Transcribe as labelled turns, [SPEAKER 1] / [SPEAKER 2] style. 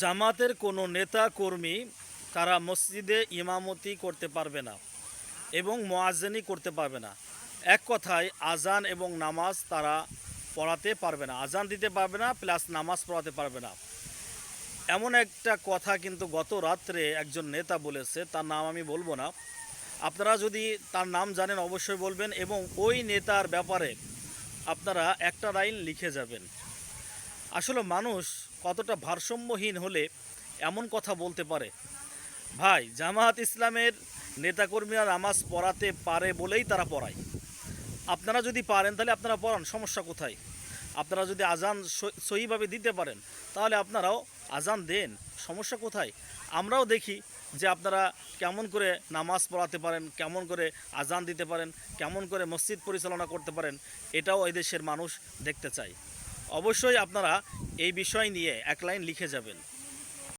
[SPEAKER 1] জামাতের কোনো নেতা কর্মী তারা মসজিদে ইমামতি করতে পারবে না এবং মোয়াজ্জেনি করতে পারবে না। এক কথায় আজান এবং নামাজ তারা পড়াতে পারবে না। আজান দিতে পারবে না, প্লাস নামাজ পড়াতে পারবে না। এমন একটা কথা কিন্তু গত রাত্রে একজন নেতা বলেছে, তার নাম আমি বলব না। আপনারা যদি তার নাম জানেন অবশ্যই বলবেন এবং ওই নেতার ব্যাপারে আপনারা একটা লাইন লিখে যাবেন। আসলে মানুষ কতটা ভারসাম্যহীন হলে এমন কথা বলতে পারে? ভাই, জামায়াত ইসলামের নেতাকর্মীরা নামাজ পড়াতে পারে বলেই তারা পড়ায়। আপনারা যদি পারেন, তাহলে আপনারা পড়ান, সমস্যা কোথায়? আপনারা যদি আজান সহিভাবে দিতে পারেন, তাহলে আপনারাও আজান দেন, সমস্যা কোথায়? আমরাও দেখি যে আপনারা কেমন করে নামাজ পড়াতে পারেন, কেমন করে আজান দিতে পারেন, কেমন করে মসজিদ পরিচালনা করতে পারেন, এটাও এই দেশের মানুষ দেখতে চায়। অবশ্যই আপনারা এই বিষয় নিয়ে এক লাইন লিখে যাবেন।